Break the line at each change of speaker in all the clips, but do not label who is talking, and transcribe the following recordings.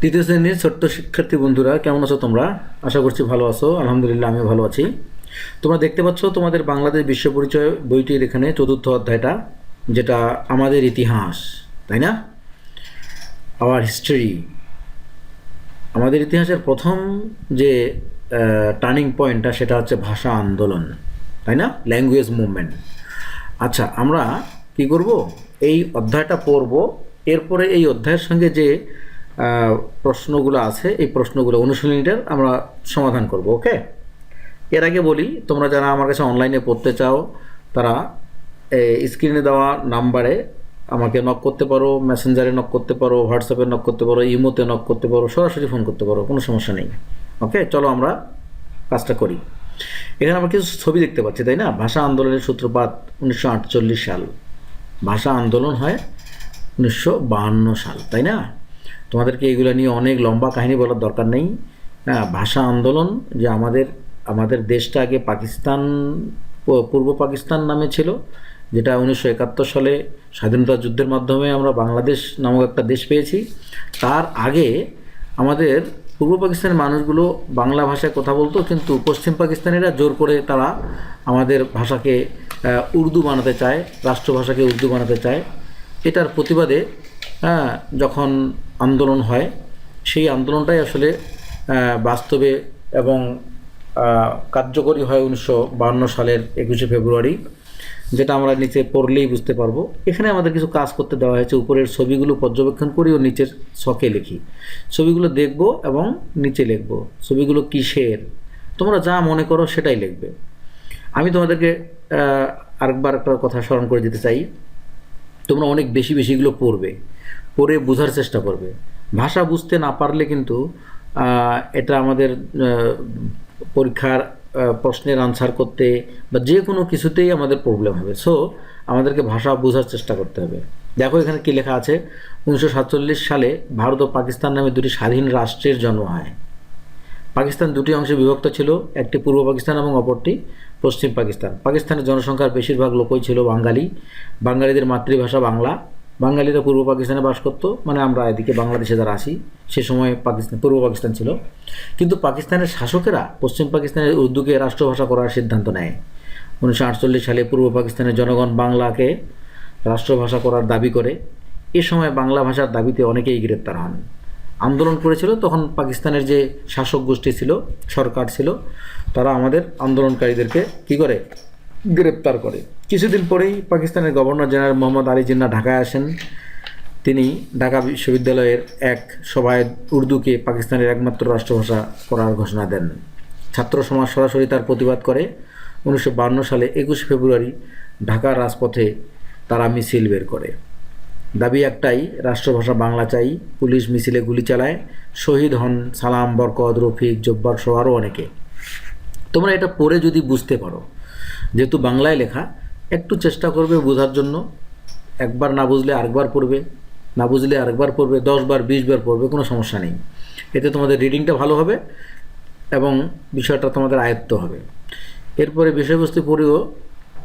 তৃতীয় শ্রেণির ছোট্ট শিক্ষার্থী বন্ধুরা, কেমন আছো তোমরা? আশা করছি ভালো আছো। আলহামদুলিল্লাহ, আমিও ভালো আছি। তোমরা দেখতে পাচ্ছ, তোমাদের বাংলাদেশ বিশ্ব পরিচয় বইটির এখানে চতুর্থ অধ্যায়টা, যেটা আমাদের ইতিহাস, তাই না? আওয়ার হিস্ট্রি আমাদের ইতিহাসের প্রথম যে টার্নিং পয়েন্টটা সেটা হচ্ছে ভাষা আন্দোলন, তাই না? ল্যাঙ্গুয়েজ মুভমেন্ট আচ্ছা আমরা কি করব? এই অধ্যায়টা পড়ব। এরপরে এই অধ্যায়ের সঙ্গে যে প্রশ্নগুলো আছে, এই প্রশ্নগুলো অনুশীলনীটার আমরা সমাধান করব, ওকে? এর আগে বলি, তোমরা যারা আমার কাছে অনলাইনে পড়তে চাও, তারা স্ক্রিনে দেওয়া নাম্বারে আমাকে নক করতে পারো মেসেঞ্জারে নক করতে পারো হোয়াটসঅ্যাপে নক করতে পারো ইমোতে নক করতে পারো, সরাসরি ফোন করতে পারো, কোনো সমস্যা নেই, ওকে? চলো আমরা কাজটা করি। এখানে আমরা কিছু ছবি দেখতে পাচ্ছি, তাই না? ভাষা আন্দোলনের সূত্রপাত উনিশশো আটচল্লিশ সাল। ভাষা আন্দোলন হয় উনিশশো সাল, তাই না? তোমাদেরকে এগুলো নিয়ে অনেক লম্বা কাহিনী বলার দরকার নেই। হ্যাঁ ভাষা আন্দোলন যে আমাদের আমাদের দেশটা আগে পাকিস্তান পূর্ব পাকিস্তান নামে ছিল, যেটা উনিশশো একাত্তর সালে স্বাধীনতা যুদ্ধের মাধ্যমে আমরা বাংলাদেশ নামক একটা দেশ পেয়েছি। তার আগে আমাদের পূর্ব পাকিস্তানের মানুষগুলো বাংলা ভাষায় কথা বলতো, কিন্তু পশ্চিম পাকিস্তানিরা জোর করে তারা আমাদের ভাষাকে উর্দু বানাতে চায়, রাষ্ট্রভাষাকে উর্দু বানাতে চায়। এটার প্রতিবাদে হ্যাঁ যখন আন্দোলন হয়। সেই আন্দোলনটাই আসলে বাস্তবে এবং কার্যকরী হয় উনিশশো সালের একুশে ফেব্রুয়ারি, যেটা আমরা নিচে পড়লেই বুঝতে পারব। এখানে আমাদের কিছু কাজ করতে দেওয়া হয়েছে। উপরের ছবিগুলো পর্যবেক্ষণ করি ও নিচের শখে লিখি। ছবিগুলো দেখব এবং নিচে লিখব। ছবিগুলো কিসের? তোমরা যা মনে করো সেটাই লিখবে। আমি তোমাদেরকে আরেকবার একটা কথা স্মরণ করে দিতে চাই। তোমরা অনেক বেশি বেশিগুলো পড়বে। পড়ে বোঝার চেষ্টা করবে। ভাষা বুঝতে না পারলে কিন্তু এটা আমাদের পরীক্ষার প্রশ্নের আনসার করতে বা যে কোনো কিছুতেই আমাদের প্রবলেম হবে। সো আমাদেরকে ভাষা বোঝার চেষ্টা করতে হবে। দেখো এখানে কি লেখা আছে? উনিশশো সাতচল্লিশ সালে ভারত ও পাকিস্তান নামে দুটি স্বাধীন রাষ্ট্রের জন্ম হয়। পাকিস্তান দুটি অংশে বিভক্ত ছিল, একটি পূর্ব পাকিস্তান এবং অপরটি পশ্চিম পাকিস্তান। পাকিস্তানের জনসংখ্যার বেশিরভাগ লোকই ছিল বাঙালি। বাঙালিদের মাতৃভাষা বাংলা। বাঙালিরা পূর্ব পাকিস্তানে বাস করতো মানে আমরা এদিকে বাংলাদেশে যারা আসি সে সময় পাকিস্তান, পূর্ব পাকিস্তান ছিল। কিন্তু পাকিস্তানের শাসকেরা পশ্চিম পাকিস্তানের উর্দুকে রাষ্ট্রভাষা করার সিদ্ধান্ত নেয়। উনিশশো আটচল্লিশ সালে পূর্ব পাকিস্তানের জনগণ বাংলাকে রাষ্ট্রভাষা করার দাবি করে। এ সময় বাংলা ভাষার দাবিতে অনেকেই গ্রেপ্তার হন। আন্দোলন করেছিল, তখন পাকিস্তানের যে শাসক গোষ্ঠী ছিল, সরকার ছিল, তারা আমাদের আন্দোলনকারীদেরকে কি করে? গ্রেপ্তার করে। কিছুদিন পরেই পাকিস্তানের গভর্নর জেনারেল মোহাম্মদ আলী জিন্না ঢাকায় আসেন। তিনি ঢাকা বিশ্ববিদ্যালয়ের এক সভায় উর্দুকে পাকিস্তানের একমাত্র রাষ্ট্রভাষা করার ঘোষণা দেন। ছাত্র সমাজ সরাসরি তার প্রতিবাদ করে। উনিশশো সালে একুশে ফেব্রুয়ারি ঢাকার রাজপথে তারা মিছিল বের করে। দাবি একটাই, রাষ্ট্রভাষা বাংলা চাই, পুলিশ মিছিলে গুলি চালায়, শহীদ হন সালাম, বরকত, রফিক, জব্বার সহ আরও অনেকে। তোমরা এটা পড়ে যদি বুঝতে পারো। যেহেতু বাংলায় লেখা, একটু চেষ্টা করবে বোঝার জন্য। একবার না বুঝলে আরেকবার পড়বে, না বুঝলে আরেকবার পড়বে দশ বার বিশ বার পড়বে, কোনো সমস্যা নেই। এতে তোমাদের রিডিংটা ভালো হবে এবং বিষয়টা তোমাদের আয়ত্ত হবে। এরপরে বিষয়বস্তু পড়েও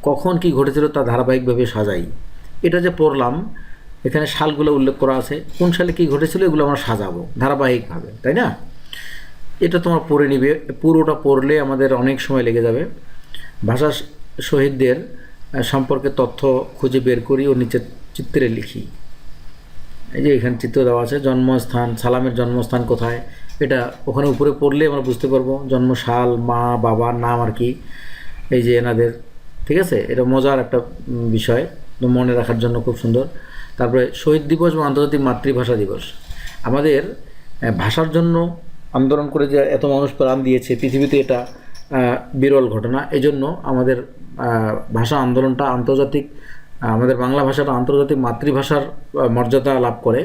কখন কি ঘটেছিল তা ধারাবাহিকভাবে সাজাই। এটা যে পড়লাম, এখানে সালগুলো উল্লেখ করা আছে, কোন সালে কি ঘটেছিল এগুলো আমরা সাজাবো ধারাবাহিকভাবে, তাই না? এটা তোমার পড়ে নিবে। পুরোটা পড়লে আমাদের অনেক সময় লেগে যাবে। ভাষা শহীদদের সম্পর্কে তথ্য খুঁজে বের করি ও নিচের চিত্রে লিখি। এই যে এখানে চিত্র দেওয়া আছে, জন্মস্থান, সালামের জন্মস্থান কোথায়, এটা ওখানে উপরে পড়লে আমরা বুঝতে পারব জন্মসাল মা বাবার নাম আর কি, এই যে এনাদের, ঠিক আছে? এটা মজার একটা বিষয় মনে রাখার জন্য খুব সুন্দর। তারপরে শহীদ দিবস বা আন্তর্জাতিক মাতৃভাষা দিবস। আমাদের ভাষার জন্য আন্দোলন করে যে এত মানুষ প্রাণ দিয়েছে, পৃথিবীতে এটা বিরল ঘটনা। এজন্য আমাদের ভাষা আন্দোলনটা আন্তর্জাতিক আমাদের বাংলা ভাষাটা আন্তর্জাতিক মাতৃভাষার মর্যাদা লাভ করে।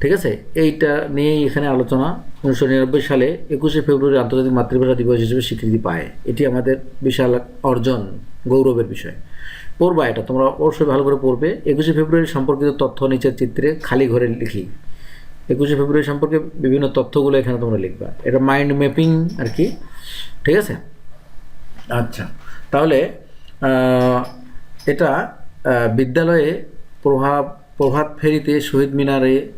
ঠিক আছে? এইটা নিয়েই এখানে আলোচনা। উনিশশো নিরানব্বই সালে একুশে ফেব্রুয়ারি আন্তর্জাতিক মাতৃভাষা দিবস হিসেবে স্বীকৃতি পায়। এটি আমাদের বিশাল অর্জন, গৌরবের বিষয়। পড়বা এটা, তোমরা অবশ্যই ভালো করে পড়বে। একুশে ফেব্রুয়ারি সম্পর্কিত তথ্য নিচের চিত্রে খালি ঘরে লিখি। একুশে ফেব্রুয়ারি সম্পর্কে বিভিন্ন তথ্যগুলো এখানে তোমরা লিখবা। এটা মাইন্ড ম্যাপিং আর কি ঠিক আছে? আচ্ছা। তাহলে এটা বিদ্যালয়ে প্রভাব প্রভাত ফেরিতে শহীদ মিনারে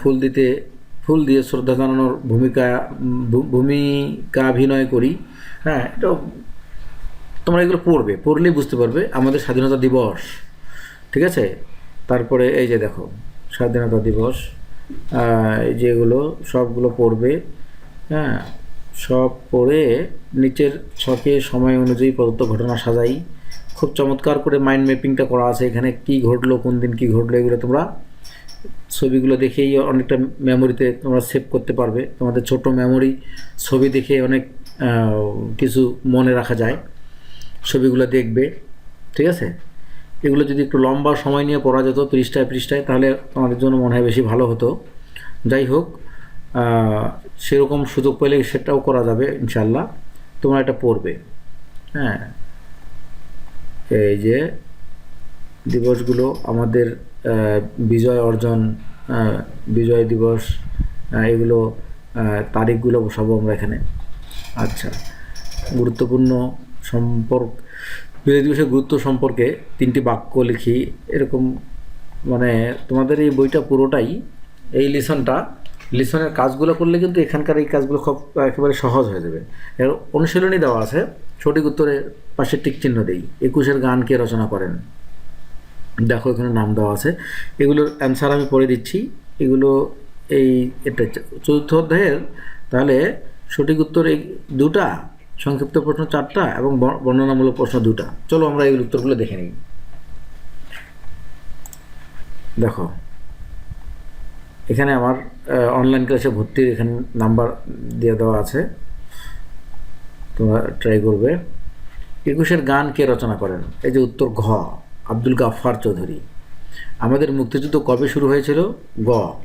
ফুল দিতে ফুল দিয়ে শ্রদ্ধা জানানোর ভূমিকা ভূ- ভূমিকাভিনয় করি। হ্যাঁ এটা তোমরা এগুলো পড়বে পড়লেই বুঝতে পারবে আমাদের স্বাধীনতা দিবস ঠিক আছে? তারপরে এই যে দেখো স্বাধীনতা দিবস। যেগুলো সবগুলো পড়বে হ্যাঁ সব পড়ে নিচের ছকে সময় অনুযায়ী প্রদত্ত ঘটনা সাজাই। খুব চমৎকার করে মাইন্ড ম্যাপিংটা করা আছে এখানে, কি ঘটলো, কোন দিন কি ঘটলো, এগুলো তোমরা ছবিগুলো দেখেই অনেকটা মেমোরিতে তোমরা সেভ করতে পারবে। তোমাদের ছোট মেমোরি ছবি দেখে অনেক কিছু মনে রাখা যায়। ছবিগুলো দেখবে, ঠিক আছে? এগুলো যদি একটু লম্বা সময় নিয়ে পড়া যেত, পৃষ্ঠায় পৃষ্ঠায়, তাহলে আমাদের জন্য মনে হয় বেশি ভালো হতো। যাই হোক সেরকম সুযোগ পেলে সেটাও করা যাবে ইনশাল্লাহ তোমরা এটা পড়বে। হ্যাঁ। এই যে দিবসগুলো আমাদের বিজয় অর্জন বিজয় দিবস এগুলো তারিখগুলো বসাবো আমরা এখানে। আচ্ছা। গুরুত্বপূর্ণ সম্পর্ক বিজয় দিবসের গুরুত্ব সম্পর্কে তিনটি বাক্য লিখি, এরকম মানে তোমাদের এই বইটা পুরোটাই, এই লিসনটা, লিসনের কাজগুলো করলে কিন্তু এখানকার এই কাজগুলো খুব একেবারে সহজ হয়ে যাবে। এর অনুশীলনী দেওয়া আছে, সঠিক উত্তরে পাশে টিক চিহ্ন দেই, একুশের গান কে রচনা করেন? দেখো এখানে নাম দেওয়া আছে, এগুলোর অ্যান্সার আমি পড়ে দিচ্ছি, এগুলো এই এটা চতুর্থ অধ্যায়ের, তাহলে সঠিক উত্তর এই দুটা সংক্ষিপ্ত প্রশ্ন চারটা এবং বর- বর্ণনামূলক প্রশ্ন দুটা। চলো আমরা এই উত্তরগুলো দেখে নিই। দেখো, এখানে আমার অনলাইন ক্লাসে ভর্তির এখানে নাম্বার দিয়ে দেওয়া আছে। তোমরা ট্রাই করবে। একুশের গান কে রচনা করেন? এই যে উত্তর ঘ, আব্দুল গাফফার চৌধুরী। আমাদের মুক্তিযুদ্ধ কবে শুরু হয়েছিল? গ,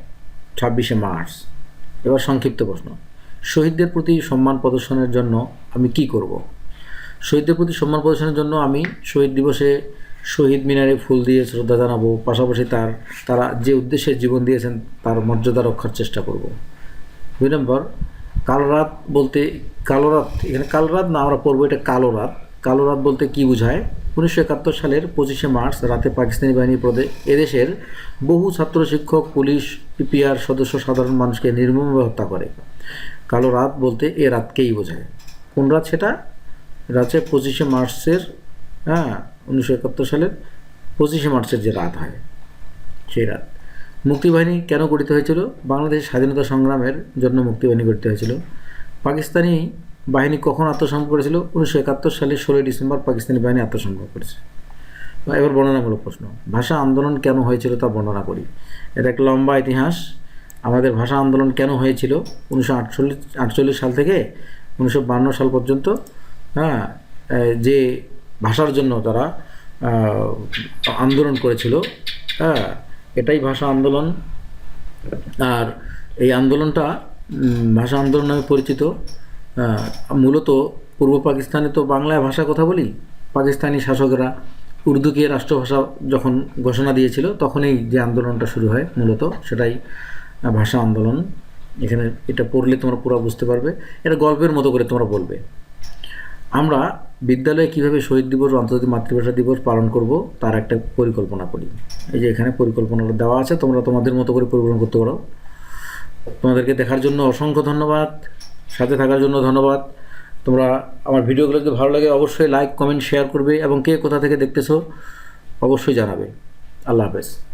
ছাব্বিশে মার্চ। এবার সংক্ষিপ্ত প্রশ্ন। শহীদদের প্রতি সম্মান প্রদর্শনের জন্য আমি কি করব? শহীদদের প্রতি সম্মান প্রদর্শনের জন্য আমি শহীদ দিবসে শহীদ মিনারে ফুল দিয়ে শ্রদ্ধা জানাব। পাশাপাশি তার, তারা যে উদ্দেশ্যে জীবন দিয়েছেন তার মর্যাদা রক্ষার চেষ্টা করব। দুই নম্বর, কালো রাত বলতে, কালো রাত, এখানে কালো রাত না আমরা পড়ব, এটা কালো রাত। কালো রাত বলতে কি বোঝায়? উনিশশো একাত্তর সালের পঁচিশে মার্চ, রাতে পাকিস্তানি বাহিনী পদে এদেশের বহু ছাত্র, শিক্ষক, পুলিশ, পিপিআর সদস্য, সাধারণ মানুষকে নির্মমভাবে হত্যা করে। কালো রাত বলতে এ রাতকেই বোঝায়। কোন রাত সেটা? হচ্ছে পঁচিশে মার্চের হ্যাঁ উনিশশো একাত্তর সালের পঁচিশে মার্চের যে রাত হয়, সেই রাত। মুক্তিবাহিনী কেন গঠিত হয়েছিল? বাংলাদেশ স্বাধীনতা সংগ্রামের জন্য মুক্তিবাহিনী গঠিত হয়েছিল। পাকিস্তানি বাহিনী কখন আত্মসমর্পণ করেছিল? উনিশশো একাত্তর সালের ষোলোই ডিসেম্বর পাকিস্তানি বাহিনী আত্মসমর্পণ করেছে। এবার বর্ণনামূলক প্রশ্ন, ভাষা আন্দোলন কেন হয়েছিল তা বর্ণনা করি। এটা এক লম্বা ইতিহাস। আমাদের ভাষা আন্দোলন কেন হয়েছিল? উনিশশো আটচল্লিশ সাল থেকে উনিশশো সাল পর্যন্ত হ্যাঁ যে ভাষার জন্য তারা আন্দোলন করেছিল হ্যাঁ এটাই ভাষা আন্দোলন। আর এই আন্দোলনটা ভাষা আন্দোলন নামে পরিচিত মূলত পূর্ব পাকিস্তানে তো বাংলায় ভাষা কথা বলি, পাকিস্তানি শাসকরা উর্দুকে রাষ্ট্রভাষা যখন ঘোষণা দিয়েছিল, তখনই যে আন্দোলনটা শুরু হয় মূলত, সেটাই ভাষা আন্দোলন। এখানে এটা পড়লে তোমরা পুরো বুঝতে পারবে। এটা গল্পের মতো করে তোমরা বলবে। আমরা বিদ্যালয়ে কীভাবে শহীদ দিবস, আন্তর্জাতিক মাতৃভাষা দিবস পালন করব, তার একটা পরিকল্পনা করি। এই যে এখানে পরিকল্পনাটা দেওয়া আছে, তোমরা তোমাদের মতো করে পরিকল্পনা করতে পারো। তোমাদেরকে দেখার জন্য অসংখ্য ধন্যবাদ। সাথে থাকার জন্য ধন্যবাদ। তোমরা আমার ভিডিওগুলো যদি ভালো লাগে, অবশ্যই লাইক কমেন্ট শেয়ার করবে এবং কে কোথা থেকে দেখতেছো, অবশ্যই জানাবে। আল্লাহ হাফেজ।